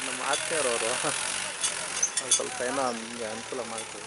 ನಮ್ಮ ಆತ್ಮೀಯರವರು. ಒಂದು ಸ್ವಲ್ಪ ಏನೋ ನಮಗೆ ಅನುಕೂಲ ಮಾಡ್ತೀವಿ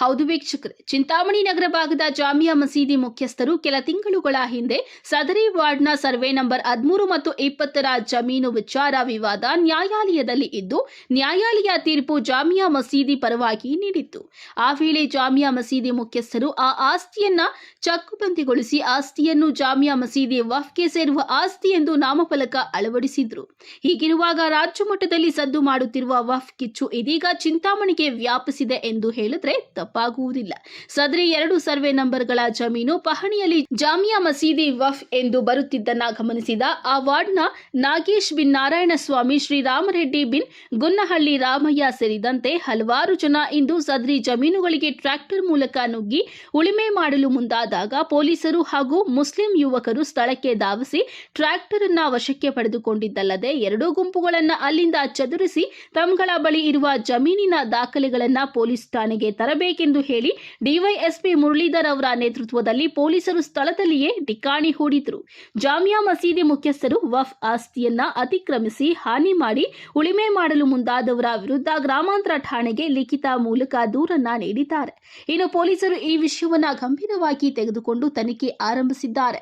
ಹೌದು ವೀಕ್ಷಕರು, ಚಿಂತಾಮಣಿ ನಗರ ಭಾಗದ ಜಾಮಿಯಾ ಮಸೀದಿ ಮುಖ್ಯಸ್ಥರು ಕೆಲ ತಿಂಗಳುಗಳ ಹಿಂದೆ ಸದರಿ ವಾರ್ಡ್ನ ಸರ್ವೆ ನಂಬರ್ ಹದಿಮೂರು ಮತ್ತು ಇಪ್ಪತ್ತರ ಜಮೀನು ವಿಚಾರ ವಿವಾದ ನ್ಯಾಯಾಲಯದಲ್ಲಿ ಇದ್ದು, ನ್ಯಾಯಾಲಯ ತೀರ್ಪು ಜಾಮಿಯಾ ಮಸೀದಿ ಪರವಾಗಿ ನೀಡಿತ್ತು. ಆ ವೇಳೆ ಜಾಮಿಯಾ ಮಸೀದಿ ಮುಖ್ಯಸ್ಥರು ಆ ಆಸ್ತಿಯನ್ನ ಚಕ್ಕುಬಂದಿಗೊಳಿಸಿ ಆಸ್ತಿಯನ್ನು ಜಾಮಿಯಾ ಮಸೀದಿ ವಫ್ಗೆ ಸೇರುವ ಆಸ್ತಿ ಎಂದು ನಾಮಫಲಕ ಅಳವಡಿಸಿದ್ರು. ಹೀಗಿರುವಾಗ ರಾಜ್ಯ ಮಟ್ಟದಲ್ಲಿ ಸದ್ದು ಮಾಡುತ್ತಿರುವ ವಫ್ ಕಿಚ್ಚು ಇದೀಗ ಚಿಂತಾಮಣಿಗೆ ವ್ಯಾಪಿಸಿದೆ ಎಂದು ಹೇಳಿದ್ರೆ ತಪ್ಪಾಗುವುದಿಲ್ಲ. ಸದರಿ ಎರಡು ಸರ್ವೆ ನಂಬರ್ಗಳ ಜಮೀನು ಪಹಣಿಯಲ್ಲಿ ಜಾಮಿಯಾ ಮಸೀದಿ ವಫ್ ಎಂದು ಬರುತ್ತಿದ್ದನ್ನ ಗಮನಿಸಿದ ಆ ವಾರ್ಡ್ನ ನಾಗೇಶ್ ಬಿನ್ ನಾರಾಯಣಸ್ವಾಮಿ, ಶ್ರೀರಾಮರೆಡ್ಡಿ ಬಿನ್ ಗುನ್ನಹಳ್ಳಿ ರಾಮಯ್ಯ ಸೇರಿದಂತೆ ಹಲವಾರು ಜನ ಇಂದು ಸದರಿ ಜಮೀನುಗಳಿಗೆ ಟ್ರ್ಯಾಕ್ಟರ್ ಮೂಲಕ ನುಗ್ಗಿ ಉಳಿಮೆ ಮಾಡಲು ಮುಂದಾದಾಗ ಪೊಲೀಸರು ಹಾಗೂ ಮುಸ್ಲಿಂ ಯುವಕರು ಸ್ಥಳಕ್ಕೆ ಧಾವಿಸಿ ಟ್ರ್ಯಾಕ್ಟರ್ ಅನ್ನ ವಶಕ್ಕೆ ಪಡೆದುಕೊಂಡಿದ್ದಲ್ಲದೆ ಎರಡೂ ಗುಂಪುಗಳನ್ನು ಅಲ್ಲಿಂದ ಚದುರಿಸಿ ತಮ್ಮಗಳ ಬಳಿ ಇರುವ ಜಮೀನಿನ ದಾಖಲೆಗಳನ್ನ ಪೊಲೀಸ್ ಠಾಣೆಗೆ ತರಬೇಕೆಂದು ಹೇಳಿ ಡಿವೈಎಸ್ಪಿ ಮುರಳೀಧರ್ ಅವರ ನೇತೃತ್ವದಲ್ಲಿ ಪೊಲೀಸರು ಸ್ಥಳದಲ್ಲಿಯೇ ಡಿಕಾಣಿ ಹೂಡಿದ್ರು. ಜಾಮಿಯಾ ಮಸೀದಿ ಮುಖ್ಯಸ್ಥರು ವಫ್ ಆಸ್ತಿಯನ್ನ ಅತಿಕ್ರಮಿಸಿ ಹಾನಿ ಮಾಡಿ ಉಳಿಮೆ ಮಾಡಲು ಮುಂದಾದವರ ವಿರುದ್ಧ ಗ್ರಾಮಾಂತರ ಠಾಣೆಗೆ ಲಿಖಿತ ಮೂಲಕ ದೂರನ್ನ ನೀಡಿದ್ದಾರೆ. ಇನ್ನು ಪೊಲೀಸರು ಈ ವಿಷಯವನ್ನ ಗಂಭೀರವಾಗಿ ತೆಗೆದುಕೊಂಡು ತನಿಖೆ ಆರಂಭಿಸಿದ್ದಾರೆ.